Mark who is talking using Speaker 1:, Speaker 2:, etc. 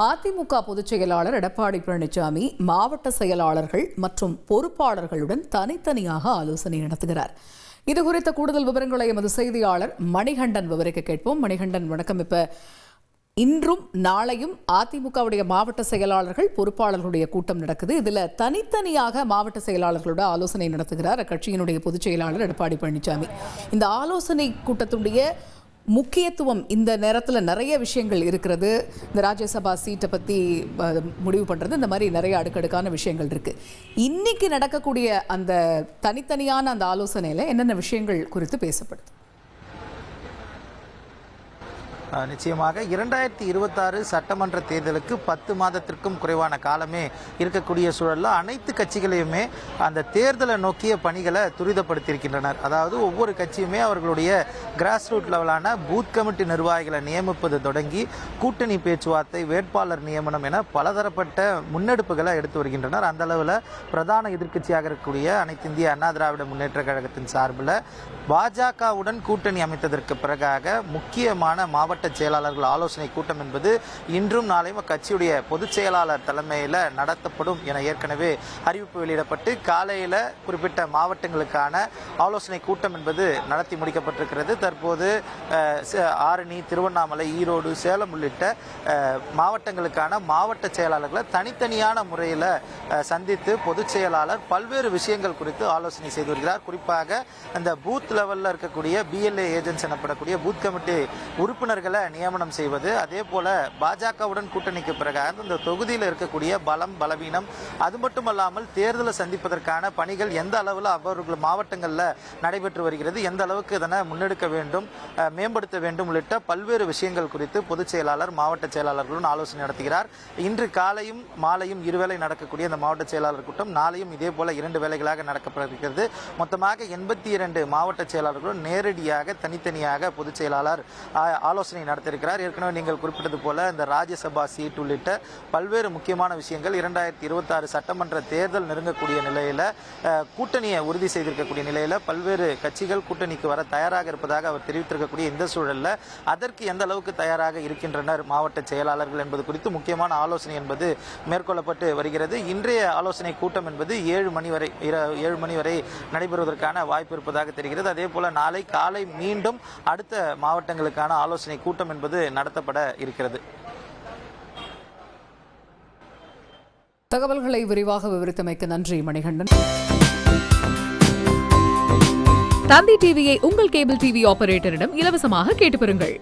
Speaker 1: அதிமுக பொதுச் செயலாளர் எடப்பாடி பழனிசாமி மாவட்ட செயலாளர்கள் மற்றும் பொறுப்பாளர்களுடன் தனித்தனியாக ஆலோசனை நடத்துகிறார். இது குறித்த கூடுதல் விவரங்களை எமது செய்தியாளர் மணிகண்டன் விவரிக்க கேட்போம். மணிகண்டன் வணக்கம். இப்ப இன்றும் நாளையும் அதிமுகவுடைய மாவட்ட செயலாளர்கள் பொறுப்பாளர்களுடைய கூட்டம் நடக்குது. இதுல தனித்தனியாக மாவட்ட செயலாளர்களோட ஆலோசனை நடத்துகிறார் அக்கட்சியினுடைய பொதுச் செயலாளர் எடப்பாடி பழனிசாமி. இந்த ஆலோசனை கூட்டத்துடைய முக்கியத்துவம் இந்த நேரத்தில் நிறைய விஷயங்கள் இருக்கிறது. இந்த ராஜ்யசபா சீட்டை பற்றி முடிவு பண்ணுறது இந்த மாதிரி நிறைய அடுக்கடுக்கான விஷயங்கள் இருக்குது இன்றைக்கி நடக்கக்கூடிய அந்த தனித்தனியான அந்த ஆலோசனையில் என்னென்ன விஷயங்கள் குறித்து பேசப்படுது?
Speaker 2: நிச்சயமாக இரண்டாயிரத்தி இருபத்தாறு சட்டமன்ற தேர்தலுக்கு பத்து மாதத்திற்கும் குறைவான காலமே இருக்கக்கூடிய சூழலில் அனைத்து கட்சிகளையுமே அந்த தேர்தலை நோக்கிய பணிகளை துரிதப்படுத்தியிருக்கின்றனர். அதாவது ஒவ்வொரு கட்சியுமே அவர்களுடைய கிராஸ் ரூட் லெவலான பூத் கமிட்டி நிர்வாகிகளை நியமிப்பது தொடங்கி கூட்டணி பேச்சுவார்த்தை வேட்பாளர் நியமனம் என பலதரப்பட்ட முன்னெடுப்புகளை எடுத்து வருகின்றனர். அந்த அளவில் பிரதான எதிர்க்கட்சியாக இருக்கக்கூடிய அனைத்து இந்திய அண்ணா திராவிட முன்னேற்ற கழகத்தின் சார்பில் பாஜகவுடன் கூட்டணி அமைத்ததற்கு பிறகாக முக்கியமான மாவட்ட செயலாளர்கள் ஆலோசனை கூட்டம் என்பது இன்றும் நாளையும் கட்சியுடைய பொதுச் செயலாளர் தலைமையில் நடத்தப்படும் என ஏற்கனவே அறிவிப்பு வெளியிடப்பட்டு காலையில் குறிப்பிட்ட மாவட்டங்களுக்கான ஆலோசனை கூட்டம் என்பது நடத்தி முடிக்கப்பட்டிருக்கிறது. தற்போது ஆரணி திருவண்ணாமலை ஈரோடு சேலம் உள்ளிட்ட மாவட்டங்களுக்கான மாவட்ட செயலாளர்களை தனித்தனியான முறையில் சந்தித்து பொதுச் செயலாளர் பல்வேறு விஷயங்கள் குறித்து ஆலோசனை செய்து வருகிறார். குறிப்பாக இந்த பூத் லெவலில் இருக்கக்கூடிய பிஎல்ஏ ஏஜென்ட்ஸ் எனப்படக்கூடிய பூத் கமிட்டி உறுப்பினர்கள் நியமனம் செய்வது. அதே போல பாஜகவுடன் கூட்டணிக்கு பிறகு இந்த தொகுதியில் இருக்கக்கூடிய பலம் பலவீனம் அது மட்டுமல்லாமல் தேர்தலை சந்திப்பதற்கான பணிகள் எந்த அளவில் அவர்கள் மாவட்டங்களில் நடைபெற்று வருகிறது எந்த அளவுக்கு இதனை முன்னெடுக்க வேண்டும் மேம்படுத்த வேண்டும் உள்ளிட்ட பல்வேறு விஷயங்கள் குறித்து பொதுச் செயலாளர் மாவட்ட செயலாளர்களுடன் ஆலோசனை நடத்துகிறார். இன்று காலையும் மாலையும் இருவேளை நடக்கக்கூடிய இந்த மாவட்ட செயலாளர் கூட்டம் நாளையும் இதே போல இரண்டு வேலைகளாக நடக்கப்படுகிறது. மொத்தமாக எண்பத்தி இரண்டு மாவட்ட செயலாளர்களும் நேரடியாக தனித்தனியாக பொதுச் செயலாளர் ஆலோசனை ஆலோசனை நடத்தியிருக்கிறார். ஏற்கனவே நீங்கள் குறிப்பிட்டது போல இந்த ராஜ்யசபா சீட் உள்ளிட்ட பல்வேறு முக்கியமான விஷயங்கள் இரண்டாயிரத்தி இருபத்தாறு சட்டமன்ற தேர்தல் நெருங்கக்கூடிய நிலையில கூட்டணியை உறுதி செய்திருக்கக்கூடிய நிலையில பல்வேறு கட்சிகள் கூட்டணிக்கு வர தயாராக இருப்பதாக அவர் தெரிவித்திருக்கக்கூடிய இந்த சூழலில் அதற்கு எந்த அளவுக்கு தயாராக இருக்கின்றனர் மாவட்ட செயலாளர்கள் என்பது குறித்து முக்கியமான ஆலோசனை என்பது மேற்கொள்ளப்பட்டு வருகிறது. இன்றைய ஆலோசனை கூட்டம் என்பது ஏழு மணி வரை ஏழு மணி வரை நடைபெறுவதற்கான வாய்ப்பு இருப்பதாக தெரிகிறது. அதே போல நாளை காலை மீண்டும் அடுத்த மாவட்டங்களுக்கான ஆலோசனை கூட்டம் என்பது நடத்தப்பட இருக்கிறது.
Speaker 1: தகவல்களை விரிவாக விவரித்தமைக்கு நன்றி மணிகண்டன்.
Speaker 3: தந்தி டிவியை உங்கள் கேபிள் டிவி ஆபரேட்டரிடம் இலவசமாக கேட்டு பெறுங்கள்.